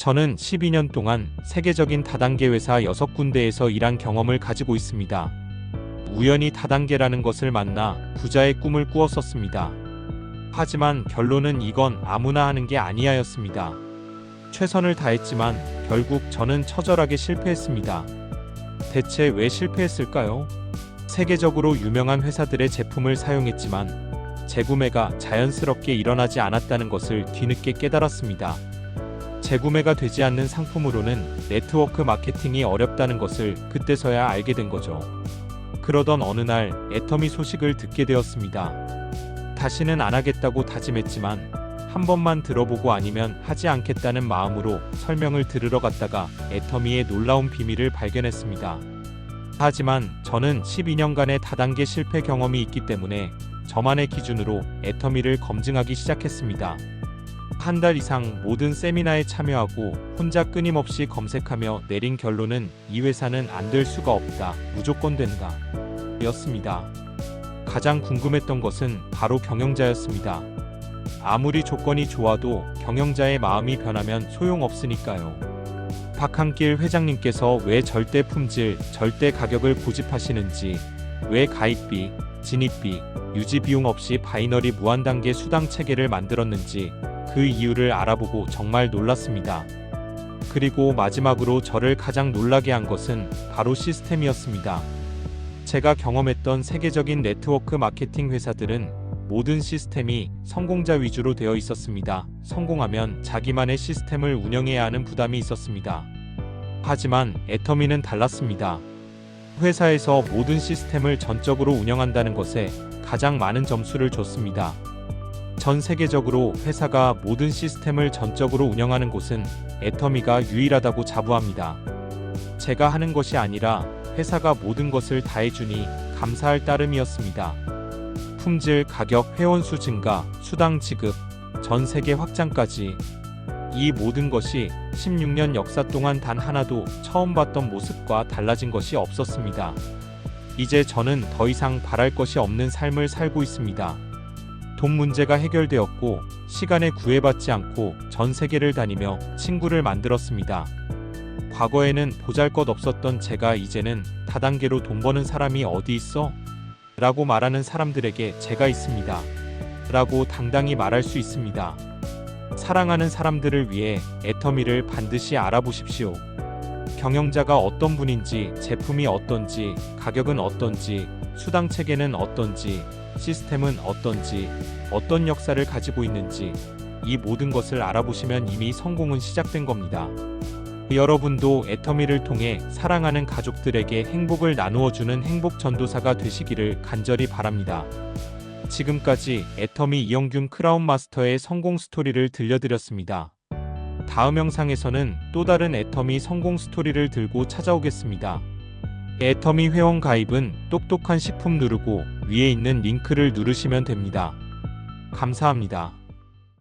저는 12년 동안 세계적인 다단계 회사 6군데에서 일한 경험을 가지고 있습니다. 우연히 다단계라는 것을 만나 부자의 꿈을 꾸었었습니다. 하지만 결론은 이건 아무나 하는 게 아니하였습니다. 최선을 다했지만 결국 저는 처절하게 실패했습니다. 대체 왜 실패했을까요? 세계적으로 유명한 회사들의 제품을 사용했지만 재구매가 자연스럽게 일어나지 않았다는 것을 뒤늦게 깨달았습니다. 재구매가 되지 않는 상품으로는 네트워크 마케팅이 어렵다는 것을 그때서야 알게 된 거죠. 그러던 어느 날 애터미 소식을 듣게 되었습니다. 다시는 안 하겠다고 다짐했지만 한 번만 들어보고 아니면 하지 않겠다는 마음으로 설명을 들으러 갔다가 애터미의 놀라운 비밀을 발견했습니다. 하지만 저는 12년간의 다단계 실패 경험이 있기 때문에 저만의 기준으로 애터미를 검증하기 시작했습니다. 한 달 이상 모든 세미나에 참여하고 혼자 끊임없이 검색하며 내린 결론은 이 회사는 안 될 수가 없다. 무조건 된다. 였습니다. 가장 궁금했던 것은 바로 경영자였습니다. 아무리 조건이 좋아도 경영자의 마음이 변하면 소용없으니까요. 박한길 회장님께서 왜 절대 품질, 절대 가격을 고집하시는지, 왜 가입비, 진입비, 유지 비용 없이 바이너리 무한 단계 수당 체계를 만들었는지 그 이유를 알아보고 정말 놀랐습니다. 그리고 마지막으로 저를 가장 놀라게 한 것은 바로 시스템이었습니다. 제가 경험했던 세계적인 네트워크 마케팅 회사들은 모든 시스템이 성공자 위주로 되어 있었습니다. 성공하면 자기만의 시스템을 운영해야 하는 부담이 있었습니다. 하지만 애터미는 달랐습니다. 회사에서 모든 시스템을 전적으로 운영한다는 것에 가장 많은 점수를 줬습니다. 전 세계적으로 회사가 모든 시스템을 전적으로 운영하는 곳은 애터미가 유일하다고 자부합니다. 제가 하는 것이 아니라 회사가 모든 것을 다 해주니 감사할 따름이었습니다. 품질, 가격, 회원수 증가, 수당 지급, 전 세계 확장까지 이 모든 것이 16년 역사 동안 단 하나도 처음 봤던 모습과 달라진 것이 없었습니다. 이제 저는 더 이상 바랄 것이 없는 삶을 살고 있습니다. 돈 문제가 해결되었고 시간에 구애받지 않고 전 세계를 다니며 친구를 만들었습니다. 과거에는 보잘 것 없었던 제가 이제는 다단계로 돈 버는 사람이 어디 있어? 라고 말하는 사람들에게 제가 있습니다. 라고 당당히 말할 수 있습니다. 사랑하는 사람들을 위해 애터미를 반드시 알아보십시오. 경영자가 어떤 분인지, 제품이 어떤지, 가격은 어떤지, 수당 체계는 어떤지, 시스템은 어떤지, 어떤 역사를 가지고 있는지, 이 모든 것을 알아보시면 이미 성공은 시작된 겁니다. 여러분도 애터미를 통해 사랑하는 가족들에게 행복을 나누어주는 행복 전도사가 되시기를 간절히 바랍니다. 지금까지 애터미 이영균 크라운 마스터의 성공 스토리를 들려드렸습니다. 다음 영상에서는 또 다른 애터미 성공 스토리를 들고 찾아오겠습니다. 애터미 회원 가입은 똑똑한 식품 누르고 위에 있는 링크를 누르시면 됩니다. 감사합니다.